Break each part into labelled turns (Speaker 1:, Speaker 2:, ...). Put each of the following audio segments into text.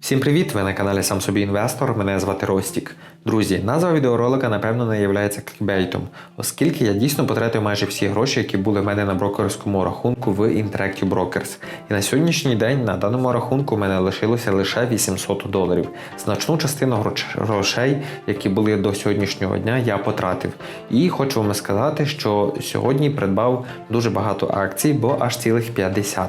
Speaker 1: Всім привіт! Ви на каналі Сам собі інвестор. Мене звати Ростік. Друзі, назва відеоролика напевно не є клікбейтом, оскільки я дійсно потратив майже всі гроші, які були в мене на брокерському рахунку в Interactive Brokers. І на сьогоднішній день на даному рахунку в мене лишилося лише 800 доларів. Значну частину грошей, які були до сьогоднішнього дня, я потратив. І хочу вам сказати, що сьогодні придбав дуже багато акцій, бо аж цілих 50.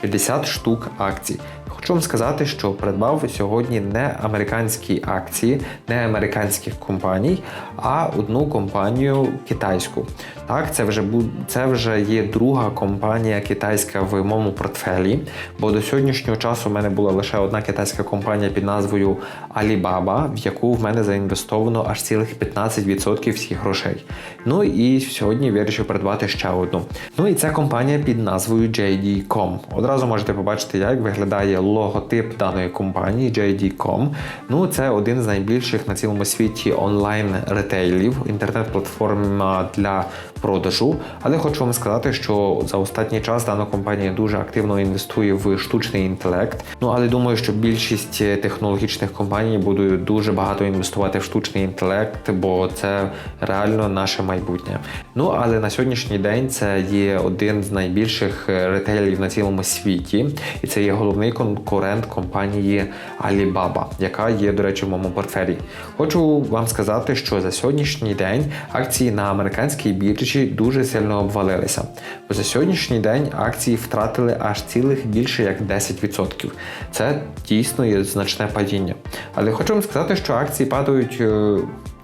Speaker 1: 50 штук акцій. Хочу вам сказати, що придбав сьогодні не американські акції, не американських компаній, а одну компанію китайську. Так, це вже це вже є друга компанія китайська в моєму портфелі. Бо до сьогоднішнього часу в мене була лише одна китайська компанія під назвою Alibaba, в яку в мене заінвестовано аж цілих 15% всіх грошей. Ну і сьогодні вирішив придбати ще одну. Ну і ця компанія під назвою JD.com. Одразу можете побачити, як виглядає логотип даної компанії JD.com. Ну, це один з найбільших на цілому світі онлайн ретейлів, інтернет-платформа для продажу. Але хочу вам сказати, що за останній час дана компанія дуже активно інвестує в штучний інтелект. Ну але думаю, що більшість технологічних компаній будуть дуже багато інвестувати в штучний інтелект, бо це реально наше майбутнє. Ну але на сьогоднішній день це є один з найбільших ретейлів на цілому світі, і це є головний конкурент компанії Alibaba, яка є, до речі, в моєму портфелі. Хочу вам сказати, що за сьогоднішній день акції на американській біржі дуже сильно обвалилися. Бо за сьогоднішній день акції втратили аж цілих більше як 10%. Це дійсно є значне падіння. Але хочу вам сказати, що акції падають.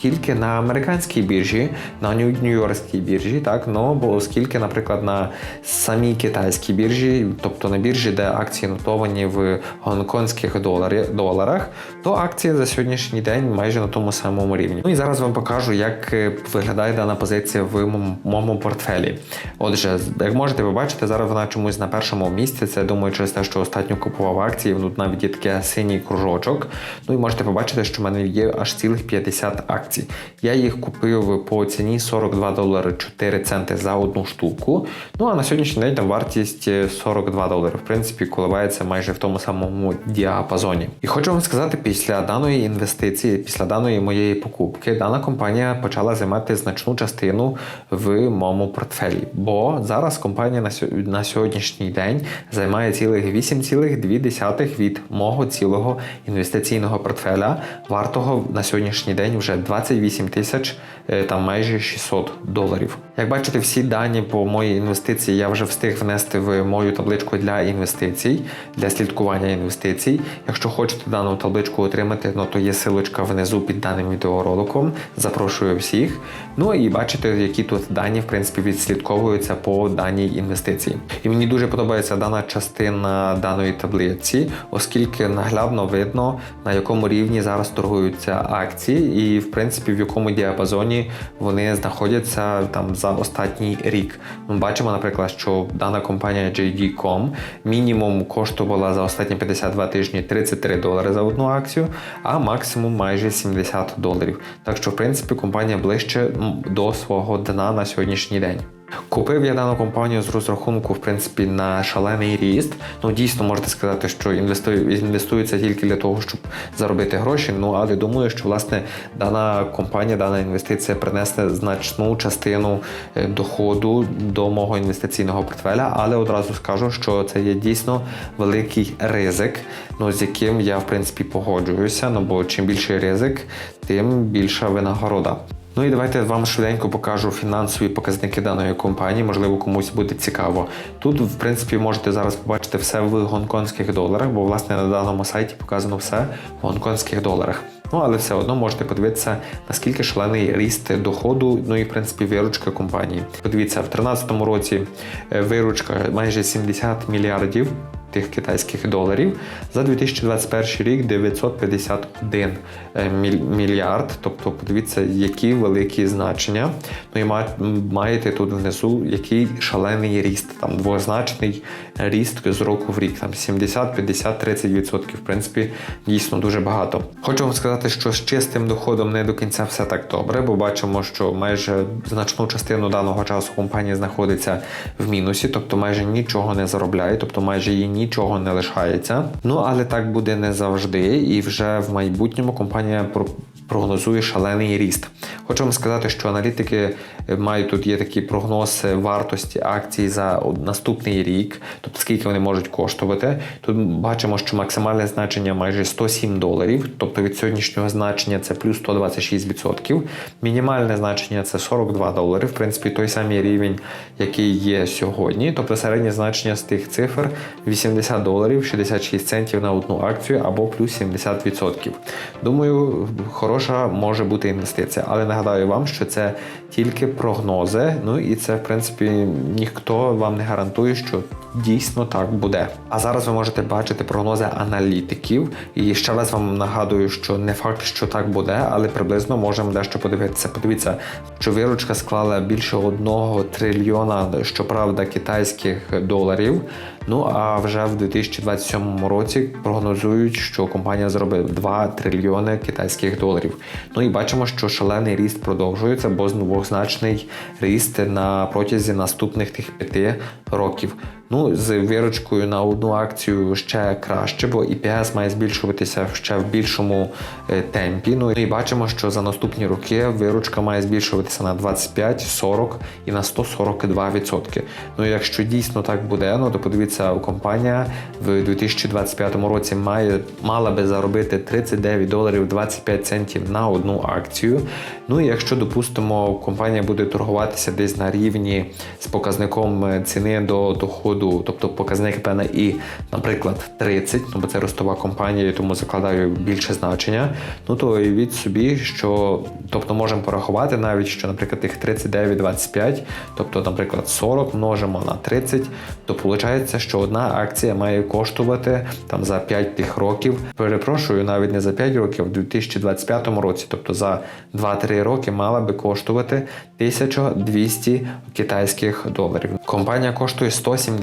Speaker 1: Тільки на американській біржі, на Нью- Нью-Йоркській біржі, так ну бо оскільки, наприклад, на самій китайській біржі, тобто на біржі, де акції нотовані в гонконгських доларі, доларах, то акції за сьогоднішній день майже на тому самому рівні. Ну і зараз вам покажу, як е, виглядає дана позиція в моєму- портфелі. Отже, як можете побачити, зараз вона чомусь на першому місці. Це думаю, через те, що останньо купував акції. Тут навіть є таке синій кружочок. Ну і можете побачити, що в мене є аж цілих 50 акцій. Я їх купив по ціні 42 долари 4 центи за одну штуку. Ну а на сьогоднішній день там вартість е, 42 долари. В принципі, коливається майже в тому самому діапазоні. І хочу вам сказати, після даної інвестиції, після даної моєї покупки, дана компанія почала займати значну частину в моєму портфелі. Бо зараз компанія на сьо- на сьогоднішній день займає цілих 8,2 від мого цілого інвестиційного портфеля, вартого на сьогоднішній день вже 28 тисяч е, там майже 600 доларів. Як бачите, всі дані по моїй інвестиції я вже встиг внести в мою табличку для інвестицій, для слідкування інвестицій. Якщо хочете дану табличку отримати, ну то є силочка внизу під даним відеороликом. Запрошую всіх. Ну і бачите, які тут дані в принципі відслідковуються по даній інвестиції. І мені дуже подобається дана частина даної таблиці, оскільки наглядно видно на якому рівні зараз торгуються акції, і в принципі в якому діапазоні вони знаходяться там за останній рік. Ми бачимо, наприклад, що дана компанія JD.com мінімум коштувала за останні 52 тижні 33 долари за одну акцію, а максимум майже 70 доларів. Так що, в принципі, компанія ближче до свого дна на сьогоднішній день. Купив я дану компанію з розрахунку, в принципі, на шалений ріст. Ну, дійсно можете сказати, що інвестується тільки для того, щоб заробити гроші. Ну, але думаю, що власне дана компанія, дана інвестиція принесе значну частину е, доходу до мого інвестиційного портфеля. Але одразу скажу, що це є дійсно великий ризик, ну, з яким я в принципі погоджуюся. Ну бо чим більший ризик, тим більша винагорода. Ну і давайте я вам швиденько покажу фінансові показники даної компанії. Можливо, комусь буде цікаво. Тут, в принципі, можете зараз побачити все в гонконгських доларах, бо власне на даному сайті показано все в гонконгських доларах. Ну, але все одно можете подивитися, наскільки шалений ріст доходу, ну і в принципі виручка компанії. Подивіться, в 2013 році е, виручка майже 70 мільярдів тих китайських доларів. За 2021 рік 951 е, мільярд. Тобто, подивіться, які великі значення. Ну і маєте тут внизу який шалений ріст, там двозначний ріст з року в рік, там 70, 50, 30 відсотків. В принципі, дійсно дуже багато. Хочу вам сказати, що з чистим доходом не до кінця все так добре, бо бачимо, що майже значну частину даного часу компанія знаходиться в мінусі, тобто майже нічого не заробляє, тобто майже її ні нічого не лишається. Ну але так буде не завжди, і вже в майбутньому компанія про- прогнозує шалений ріст. Хочу вам сказати, що аналітики е, мають тут є такий прогноз вартості акцій за наступний рік, тобто скільки вони можуть коштувати. Тут бачимо, що максимальне значення майже 107 доларів, тобто від сьогоднішнього значення це плюс 126%. Мінімальне значення це 42 долари, в принципі, той самий рівень, який є сьогодні. Тобто середнє значення з тих цифр 80 доларів 66 центів на одну акцію або плюс 70%. Думаю, хороша може бути інвестиція, але нагадаю вам, що це тільки прогнози. Ну і це, в принципі, ніхто вам не гарантує, що дійсно так буде. А зараз ви можете бачити прогнози аналітиків. І ще раз вам нагадую, що не факт, що так буде, але приблизно можемо дещо подивитися. Подивіться, що виручка склала більше одного трильйона, щоправда, китайських доларів. Ну а вже в 2027 році прогнозують, що компанія зробить 2 трильйони китайських доларів. Ну і бачимо, що шалений ріст продовжується, бо двозначний ріст на протязі наступних тих п'яти років. Ну, з виручкою на одну акцію ще краще, бо EPS має збільшуватися ще в більшому е, темпі. Ну і бачимо, що за наступні роки виручка має збільшуватися на 25, 40 і на 142%. Ну, якщо дійсно так буде, ну то подивіться, компанія в 2025 році має мала би заробити 39 доларів 25 центів на одну акцію. Ну і якщо допустимо, компанія буде торгуватися десь на рівні з показником е, ціни до доходу, тобто показник певне і, наприклад, 30, ну бо це ростова компанія, тому закладаю більше значення. Ну то уявіть собі, що тобто можемо порахувати навіть, що, наприклад, тих 39,25, тобто, наприклад, 40 множимо на 30, то виходить, що одна акція має коштувати там за 5 тих років. Перепрошую, навіть не за 5 років, а в 2025 році, тобто за 2-3 роки мала би коштувати 1200 китайських доларів. Компанія коштує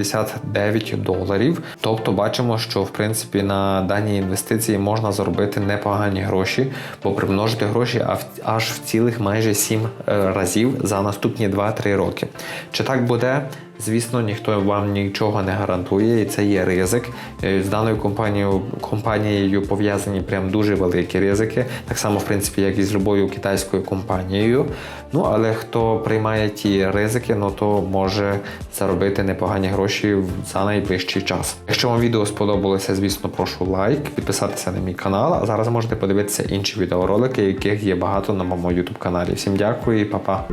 Speaker 1: 179 доларів. Тобто бачимо, що в принципі на даній інвестиції можна заробити непогані гроші, бо примножити гроші аж в цілих майже 7 разів за наступні 2-3 роки. Чи так буде? Звісно, ніхто вам нічого не гарантує, і це є ризик. Е, З даною компанією компанією пов'язані прям дуже великі ризики, так само, в принципі, як і з любою китайською компанією. Ну але хто приймає ті ризики, ну то може заробити непогані гроші за найближчий час. Якщо вам відео сподобалося, звісно, прошу лайк, підписатися на мій канал. А зараз можете подивитися інші відеоролики, яких є багато на моєму YouTube каналі. Всім дякую і па-па!